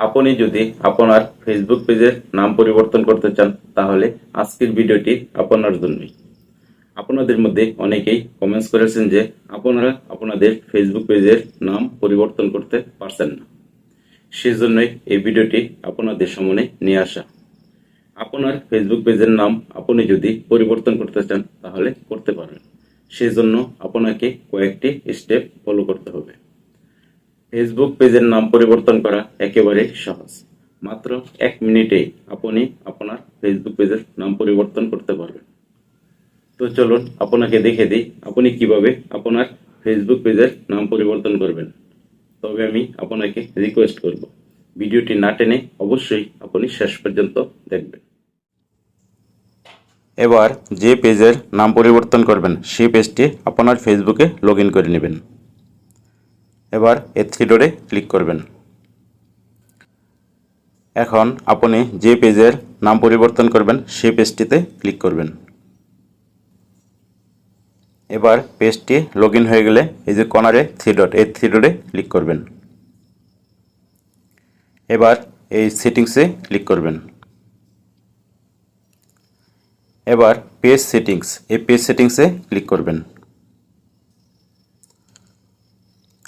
আপনি যদি আপনার ফেসবুক পেজের নাম পরিবর্তন করতে চান, তাহলে আজকের ভিডিওটি আপনার জন্যই। আপনাদের মধ্যে অনেকেই কমেন্টস করেছেন যে আপনারা আপনাদের ফেসবুক পেজের নাম পরিবর্তন করতে পারছেন না। সেজন্যই এই ভিডিওটি আপনাদের সামনে নিয়ে আসা। আপনার ফেসবুক পেজের নাম আপনি যদি পরিবর্তন করতে চান, তাহলে করতে পারবেন। সেজন্য আপনাকে কয়েকটি স্টেপ ফলো করতে হবে। ফেসবুক পেজের নাম পরিবর্তন করা একেবারে সহজ। মাত্র এক মিনিটেই আপনি আপনার ফেসবুক পেজের নাম পরিবর্তন করতে পারবেন। তো চলুন, আপনাকে দেখে দিই, আপনি কীভাবে আপনার ফেসবুক পেজের নাম পরিবর্তন করবেন। তবে আমি আপনাকে রিকোয়েস্ট করব, ভিডিওটি না টেনে অবশ্যই আপনি শেষ পর্যন্ত দেখবেন। এবার যে পেজের নাম পরিবর্তন করবেন, সেই পেজটি আপনার ফেসবুকে লগ করে নেবেন। এবার এ থ্রি ডোরে ক্লিক করবেন। এখন আপনি যে পেজের নাম পরিবর্তন করবেন সেই পেজটিতে ক্লিক করবেন। এবার পেজটি লগ হয়ে গেলে এই যে কর্নারে থ্রি ডট এই থ্রি ডটে ক্লিক করবেন। এবার এই সেটিংসে ক্লিক করবেন। এবার পেজ সেটিংস, এই পেজ সেটিংসে ক্লিক করবেন।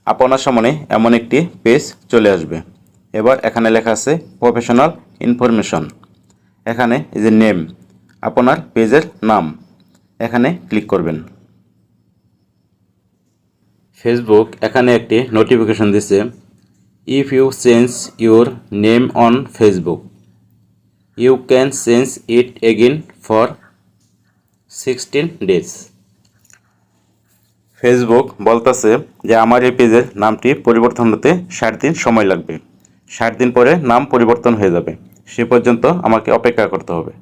আপনার সামনে এমন একটি পেজ চলে আসবে। এবার এখানে লেখা আছে প্রফেশনাল ইনফরমেশন এখানে এই যে নেম আপনার পেজের নাম। এখানে ক্লিক করবেন। ফেসবুক এখানে একটি নোটিফিকেশন দিছে if you change your name on Facebook you can change it again for sixteen days Facebook বলতেছে যে, আমার এই পেজের নামটি পরিবর্তন হতে ষাট দিন সময় লাগবে। ষাট দিন পরে নাম পরিবর্তন হয়ে যাবে। সে পর্যন্ত আমাকে অপেক্ষা করতে হবে।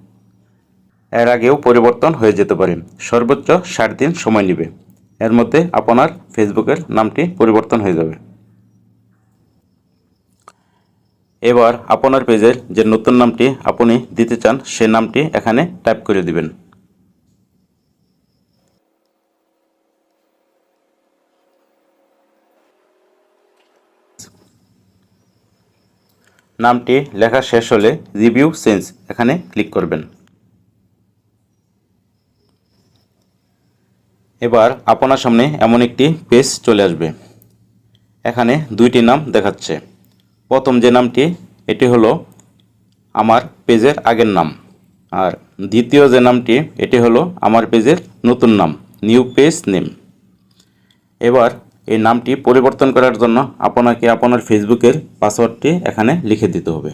এর আগেও পরিবর্তন হয়ে যেতে পারে। সর্বোচ্চ ষাট দিন সময় নেবে। এর মধ্যে আপনার ফেসবুকের নামটি পরিবর্তন হয়ে যাবে। এবার আপনার পেজের যে নতুন নামটি আপনি দিতে চান, সে নামটি এখানে টাইপ করে দিবেন। নামটি লেখা শেষ হলে রিভিউ চেঞ্জ, এখানে ক্লিক করবেন। এবার আপনার সামনে এমন একটি পেজ চলে আসবে। এখানে দুইটি নাম দেখাচ্ছে। প্রথম যে নামটি, এটি হলো আমার পেজের আগের নাম। আর দ্বিতীয় যে নামটি, এটি হলো আমার পেজের নতুন নাম, নিউ পেজ নেম। এবার এই নামটি পরিবর্তন করার জন্য আপনাকে আপনার ফেসবুকের পাসওয়ার্ডটি এখানে লিখে দিতে হবে।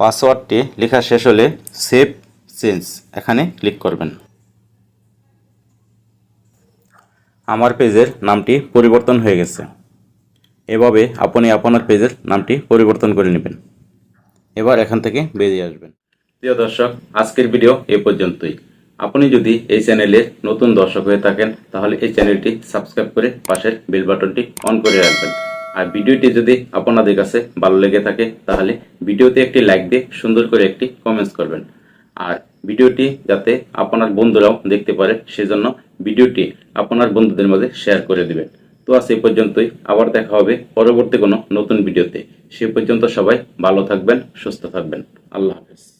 পাসওয়ার্ডটি লেখা শেষ হলে সেভ চেঞ্জ এখানে ক্লিক করবেন। আমার পেজের নামটি পরিবর্তন হয়ে গেছে। এভাবে আপনি আপনার পেজের নামটি পরিবর্তন করে নেবেন। এবার এখান থেকে বেরিয়ে আসবেন। প্রিয় দর্শক, আজকের ভিডিও এ পর্যন্তই। আপনি যদি এই চ্যানেলের নতুন দর্শক হয়ে থাকেন, তাহলে এই চ্যানেলটি সাবস্ক্রাইব করে পাশের বেল বাটনটি অন করে রাখবেন। আর ভিডিওটি যদি আপনাদের কাছে ভালো লেগে থাকে, তাহলে ভিডিওতে একটি লাইক দিয়ে সুন্দর করে একটি কমেন্টস করবেন। আর ভিডিওটি যাতে আপনার বন্ধুরাও দেখতে পারে, সেজন্য ভিডিওটি আপনার বন্ধুদের মাঝে শেয়ার করে দিবেন। তো আজ এই পর্যন্তই, আবার দেখা হবে পরবর্তী কোনো নতুন ভিডিওতে। সে পর্যন্ত সবাই ভালো থাকবেন, সুস্থ থাকবেন। আল্লাহ হাফেজ।